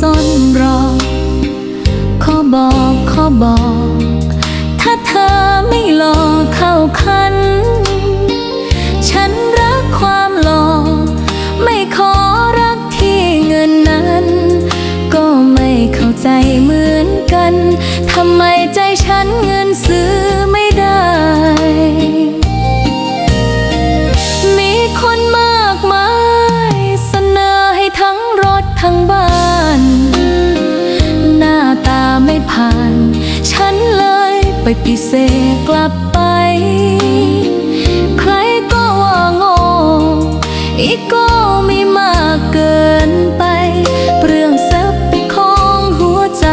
ซ่อนรอ ขอบอก ขอบอก ฏิเสธกลับไป ใครก็ว่าโง่อีกก็ไม่มากเกินไปเปลืองทรัพย์ของหัวใจ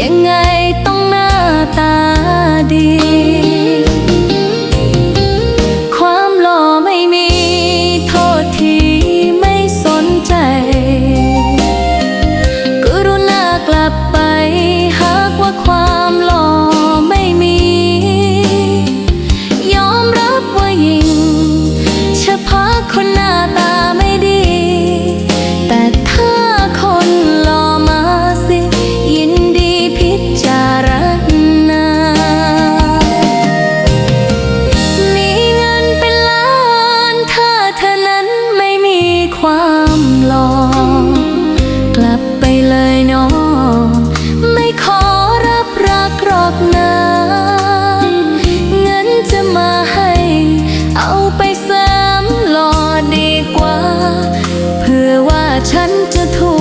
ยังไงต้องหน้าตาดีั着จ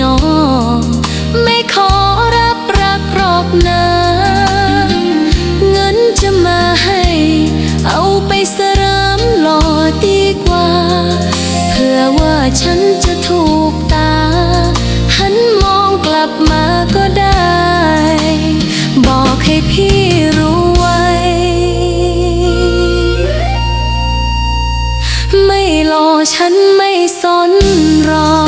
นอไม่ขอรับรักรอบนาเงินจะมาให้ เอาไปสรามหล่อดีกว่า เพื่อว่าฉันจะถูกตา หันมองกลับมาก็ได้ บอกให้พี่รู้ไว้ ไม่รอฉันไม่สนรอ